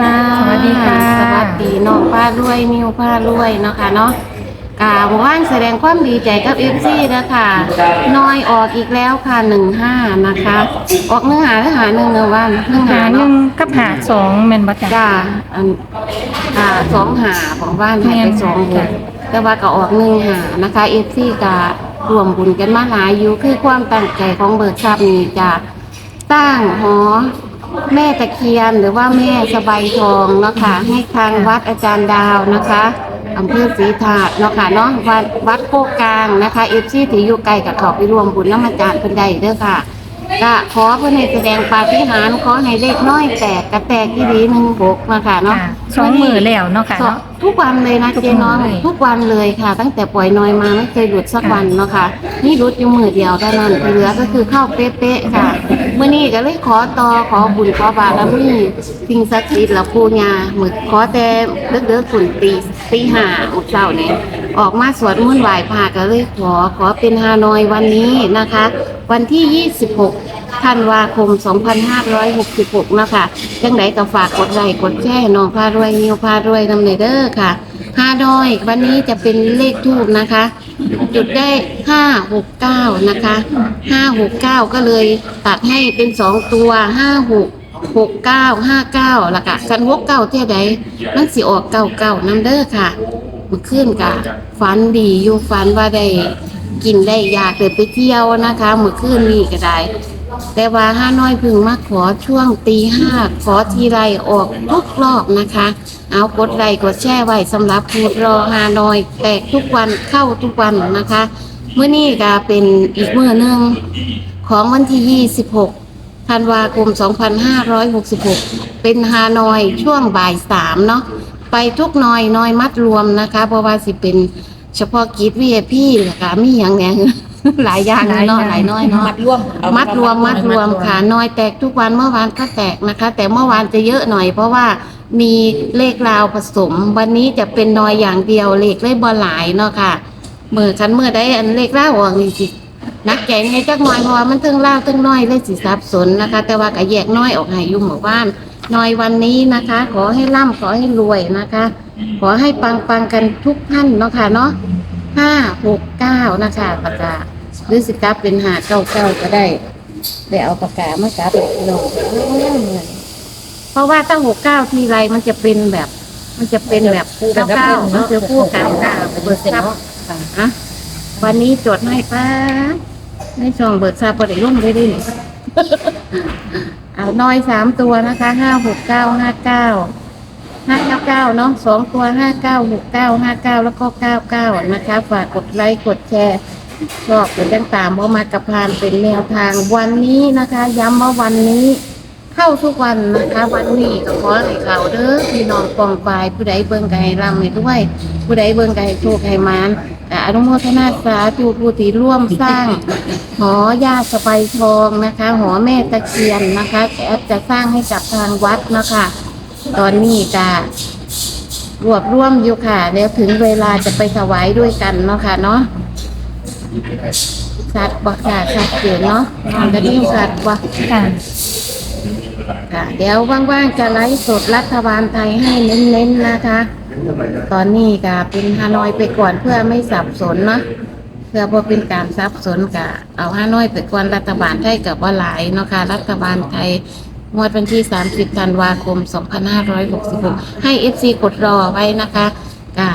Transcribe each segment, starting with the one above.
ค่ะสวัสดีค่ะ สวัสดีน้องป้ารวยนิวป้ารวยเนาะค่ะเนาะกาหมู่บ้านแสดงความดีใจกับเอฟซีนะคะน้อยออกอีกแล้วค่ะหนึ่งห้านะคะ ออกเนื้อหาหรือหาหนึ่งเนื้อว่านเนื้อหาหาหเนาะนึ่งกับหาสองแม่นบ่จ้ะจ้าอันอ่าสองหาของบ้านให้ไปสองหจ้ะกแต่ว่าก็ออกหนึ่งหานะคะเอฟซีก็รวมบุญกันมาหลายอยู่คือความตั้งใจของเบิร์ดทรัพย์นี่จะสร้างหอ แม่ตะเคียนหรือว่าแม่สบายทองเนาะค่ะให้ทางวัดอาจารย์ดาวนะคะอำเภอศรีธาดเนาะค่ะเนาะวัดวัดโคกกลางนะคะเอฟซีที่อยู่ไกลกับเขาไปรวมบุญน้ำมาจารย์เป็นใดเด้อค่ะ ก็ขอเพื่อนให้แสดงปาฏิหาริย์ขอให้เล็กน้อยแตกกระแตกที่ดีหนึ่งหกนะคะเนาะค่ะสองมือแล้วเนาะค่ะสองเนาะ ทุกวันเลยนะทุกเจ๊น้องวันเลย ทุกวันเลยค่ะ ตั้งแต่ปล่อยน้อยมาไม่เคยหลุดสักวันเนาะค่ะนี่หลุดอยู่มือเดียวเท่านั้นที่เหลือก็คือเข้าเป๊ะๆค่ะเมื่อนี้ก็เลยขอต่อขอบุญขอบารมีสิ่งศักดิ์สิทธิ์และปูญาหมึกขอแต่เลิกเลิกฝุ่นตีตีห้าอุเช้าเนี่ยออกมาสวดมนต์ไหว้พระก็เลยขอขอเป็นฮานอยวันนี้นะคะ วันที่ 26 ธันวาคม 2566 นะคะจังไดก็ฝากกดไลค์กดแชร์น้องพารวยนิวพารวยนำเนเดอร์ค่ะห้าดอย วันนี้จะเป็นเลขทูบนะคะ จุดได้569นะคะ569ก็เลยตัดให้เป็น2ตัว56 69 59แล้วก็กันวกเก้าเท่าใดมันสิออกเก้าเก้าน้ำเด้อค่ะมื่อคืนกะฝันดีอยู่ฝันว่าได้ กินได้อยากเดินไปเที่ยวนะคะเมื่อคืนนี้ก็ได้ แต่ว่าห้าน้อยพึ่งมาขอช่วงตีห้าขอทีไรออกทุกรอบนะคะ เอากดไลค์กดแชร์ไว้สำหรับพูดรอฮานอยแตกทุกวันเข้าทุกวันนะคะเมื่อนี้ก็เป็นอีกเมื่อหนึ่งของวันที่ 26ธันวาคม 2566 เป็นฮานอยช่วงบ่ายสามเนาะ ไปทุกหนอยน้อยมัดรวมนะคะ เพราะว่าสิเป็น เฉพาะกิจวีไอพีหรือก็มีอย่างเนี้ยหลายอย่างเนาะหลายน้อยเนาะมัดรวมเอามัดรวมมัดรวมค่ะน้อยแตกทุกวันเมื่อวานก็แตกนะคะ แต่เมื่อวานจะเยอะหน่อย เพราะว่ามีเลขราวผสม วันนี้จะเป็นน้อยอย่างเดียวเลขเลขบอหลายเนาะค่ะเมื่อฉันเมื่อได้อันเลขราวออกนี่สินักใจไงจักหน่อยเพราะว่ามันเทิงราวเทิงน้อยเลยสิสับสนนะคะ แต่ว่าก็แยกน้อยออกให้อยุ่หมู่บ้านน้อยวันนี้นะคะ ขอให้ร่ำขอให้รวยนะคะ ขอให้ปังปังกันทุกท่านเนาะค่ะเนาะห้าหกเก้านะคะปากกาหรือสิกลับเป็นหาเก้าเก้าก็ได้ได้เอาปากกามากลับเป็นโลเพราะว่าตั้งหกเก้าทีไรมันจะเป็นแบบ มันจะเป็นแบบเก้าเก้ามันจะคู่กันเก้าเบิดซับฮะวันนี้จดให้ป้าในช่องเบิดซับประเดี๋ยวร่มได้ดิเอาน้อยสามตัวนะคะห้าหกเก้าห้าเก้า ห้าเก้าเนาะสองตัวห้าเก้าหกเก้าห้าเก้าแล้วก็เก้าเก้านะคะ ฝากกดไลค์กดแชร์ชอบหรือต่างๆเพราะมากับพานเป็นแนวทางวันนี้นะคะ ย้ำว่าวันนี้เข้าทุกวันนะคะ วันนี้ก็ขอให้เขาเด้อพี่น้องกองปลายผู้ใดเบิ่งไก่รำให้ด้วย ผู้ใดเบิ่งไก่โชคให้มานอนุโมทนาสาธุผู้ที่ร่วมสร้าง หอยาสบายทองนะคะ หอแม่ตะเคียนนะคะแอดจะสร้างให้กับทางวัดนะคะ ตอนนี้จะรวบรวมอยู่ค่ะแล้วถึงเวลาจะไปถวายด้วยกันเนาะค่ะเนาะสัตว์บ่ค่ะสัตว์เกินเนาะนอนจะดิ้งสัตว์บ่ค่ะค่ะ เดี๋ยวว่างๆจะไลฟ์สดรัฐบาลไทยให้เน้นๆนะคะ ตอนนี้ก็เป็นฮานอยไปก่อนเพื่อไม่สับสนเนาะเพื่อพอเป็นการสับสนกะเอาฮานอยไปก่อนรัฐบาลไทยกับว่าหลายเนาะค่ะรัฐบาลไทย งวดวันที่ 30 ธันวาคม 2566 ให้ FC กดรอไว้นะคะก็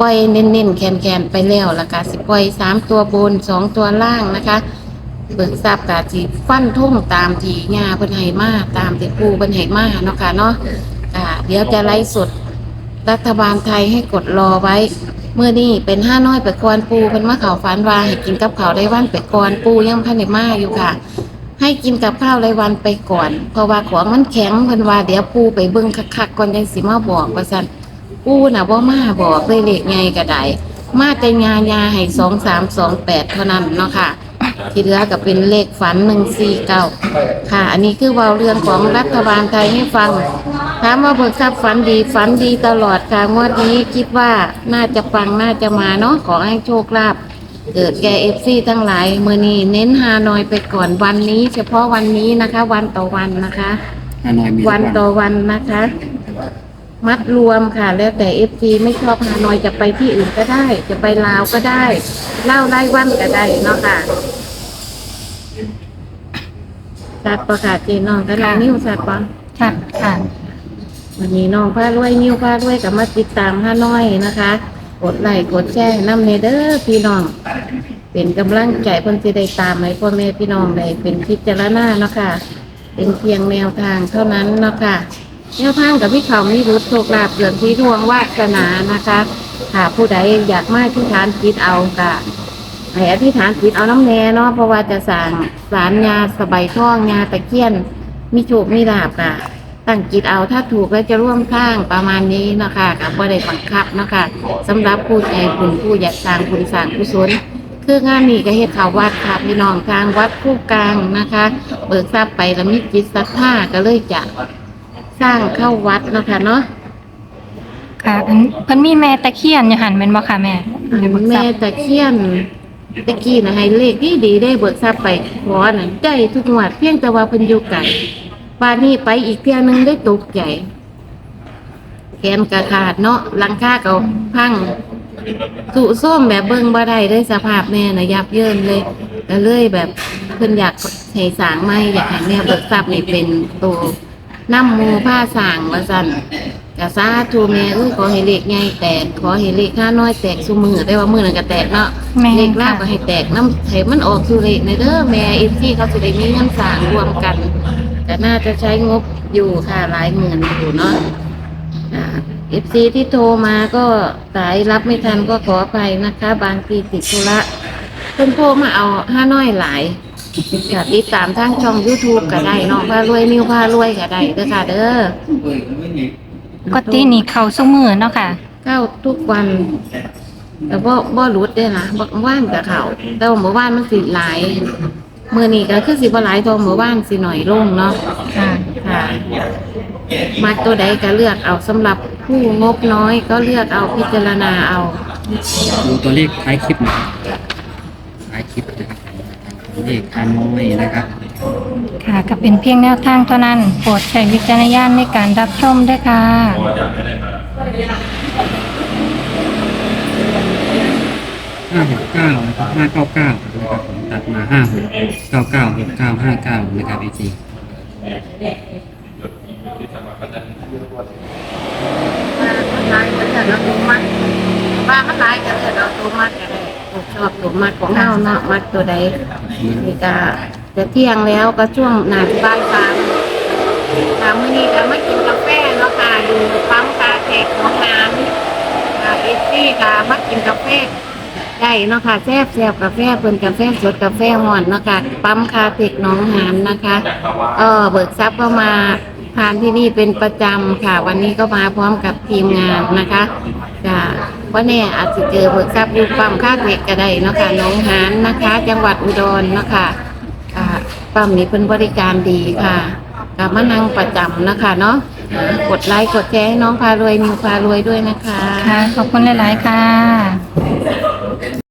ปล่อยเน้นๆ แคนๆไปแล้วล้วก็สิปล่อย 3 ตัวบน 2 ตัวล่างนะคะ เบิกทราบกาจีฟันทุ่งตามทีงาเพิ่นให้มาตามที่ปูเพิ่นให้มาเนาะค่ะเนาะอ่าเดี๋ยวจะไล่สดรัฐบาลไทยให้กดรอไว้ เมื่อนี้เป็นห้าน้อยไปกวนปูเพิ่นมาเขาฝันวาให้กินกับเขาได้วันไปก่อนปูยังพันได้มาอยู่ค่ะ ให้กินกับข้าวรายวันไปก่อน เพราะว่าของมันแข็งเพิ่นว่าเดี๋ยวปูไปเบิ่งคักๆก่อนจังสิมาบอกว่าซั่นปูน่ะบ่มาบอกเลยเลขใหญ่ก็ได้มาแต่ยายาให้2328เท่านั้นเนาะค่ะ ที่เหลือก็เป็นเลขฝันหนึ่งสี่เก้าค่ะ อันนี้คือเว่าเรื่องของรัฐบาลไทยให้ฟังถามว่าเบิกทรัพย์ฝันดีฝันดีตลอดค่ะงวดนี้คิดว่าน่าจะปังน่าจะมาเนาะขอให้โชคลาภ เกิดแก่เอฟซีทั้งหลายมือนี้เน้นฮานอยไปก่อนวันนี้ เฉพาะวันนี้นะคะ วันต่อวันนะคะ ฮานอยมีทุกวันต่อวันนะคะ มัดรวมค่ะ แล้วแต่เอฟซีไม่ชอบฮานอยจะไปที่อื่นก็ได้ จะไปลาวก็ได้เล่าไล่วันก็ได้เนาะค่ะสัตว์ประกาศเจน้องก็ได้นิ้วสัตว์ปะชัดค่ะ วันนี้น้องผ้ารวยนิ้วผ้ารวยกับมาติดตามฮานอยนะคะ กดไลค์กดแชร์น้ำเนเด้อพี่น้อง เป็นกำลังใจเพิ่นสิได้ตามให้พ่อแม่พี่น้องได้เป็นพิจารณาเนาะค่ะ เป็นเพียงแนวทางเท่านั้นเนาะค่ะแนวทางกับพี่เขามีรุดโชคลาภเกิดที่ดวงวาสนานะคะหากผู้ใดอยากมาที่ฐานจิตเอากะให้อธิษฐานจิตเอาน้ำแน่เนาะเพราะว่าจะสั่งสารยาสบายท่องยาตะเคียน มีโชคมีลาบกะ ตั้งจิตเอาถ้าถูกแล้วจะร่วมข้างประมาณนี้เนาะค่ะกับบ่ได้บังคับเนาะค่ะสำหรับผู้ใจบุญผู้อยากสร้างบุญสร้างกุศลคืองานนี้ก็เฮ็ดข่าววัดค่ะพี่น้องทางวัดผู้กลางนะคะ เบิกทราบไปแล้วมีจิตศรัทธาก็เลยจะสร้างเข้าวัดเนาะคะเนาะค่ะอันเพิ่นมีแม่ตะเคียนอยู่หันแม่นบ่ค่ะแม่แม่ตะเคียนตะกี้นะให้เลขที่ดีได้เบิกทราบไปขอน่ะได้ทุกงวดเพียงแต่ว่าเพิ่นอยู่ไกล ป่านนี้ไปอีกเที่ยหนึงได้ตกใจแขนกระขาดเนาะหลังคาก็พังสุส้มแบบเบิ่งบ่ได้เลยสภาพแม่นะยับเยินเลยก็เลยแบบเพิ่นอยากให้สร้างไม่อยากให้แม่เบิกทรัพย์นี่เป็นตัวน้ำหมูผ้าสร้างว่าซั่นกะสาธุแม่เอ้ยขอให้เลขใหญ่แตกขอให้เลขข้าน้อยแตกซุมือได้ว่ามือนั้นก็แตกเนาะแม่นเลขล่างค่ะก็ให้แตกน้ำให้มันออกสู่เลขในเด้อแม่อีที่เขาสิได้มีเงินสร้างรวมกัน ก็น่าจะใช้งบอยู่ค่ะหลายหมื่นอยู่เนาะเอฟซีที่โทรมาก็สายรับไม่ทันก็ขออภัยนะคะ บางทีติดธุระเพิ่นโทรมาเอาห้าน้อยหลายอยากติดตามทางช่อง YouTube ก็ได้น้องพารวยนิวพารวยก็ได้เด้อค่ะ เด้อปกตินี่เข้าซุมื้อเนาะค่ะ เข้าทุกวันแต่บ่บ่หลุดเด้อนะบ่ว่านกับเขาแต่ว่าเมื่อวานมันสิหลาย มื่อนี้ก็คือสิบ่หลายทองหมื่บ้างสิหน่อยลงเนาะค่ะค่ะมาตัวใดก็เลือกเอาสำหรับผู้งบน้อยก็เลือกเอาพิจารณาเอา ดูตัวเลขท้ายคลิปนะท้ายคลิปนะครับตัวเลขทานน้อยนะครับ ค่ะก็เป็นเพียงแนวทางเท่านั้น โปรดใช้วิจารณญาณในการรับชมด้วยค่ะห้าหกเก้านะครับห้าเก้าเก้า ตัดมาห้าหกเก้าเก้าหกเก้าห้าเก้านะครับไอจีมันหลายก็เลือกเอาตัวมัดว่ามันหลายก็เลือกเอาตัวมัดก็ได้ชอบตัวมัดของเฮาเนาะมัดตัวใดนี่ก็จะเที่ยงแล้วก็ช่วงหนาทีบ้านฟางค่ะมื้อนี้ก็มากินกาแฟเนาะค่ะอยู่ปั๊มคาเทคของน้ำค่ะเอฟซี่ค่ะมากินกาแฟ ได้เนาะค่ะแซ่บแซ่บกาแฟเพิ่นกาแฟสดกาแฟห่อนเนาะค่ะปั๊มคาเทคหน้องหานนะคะเออเบิกทรัพย์ก็มาทานที่นี่เป็นประจำค่ะ วันนี้ก็มาพร้อมกับทีมงานนะคะค่ะว่าแน่อาจจะเจอเบิกทรัพย์อยู่ปั๊มคาเทคก็ได้เนาะค่ะหน้องหานนะคะ จังหวัดอุดรเนาะค่ะค่ะปั๊มนี้เป็นบริการดีค่ะกับมานั่งประจำนะคะเนาะกดไลค์กดแชร์ให้น้องพารวยนิวพารวยด้วยนะคะ ค่ะ ขอบคุณหลาย ๆ ค่ะ and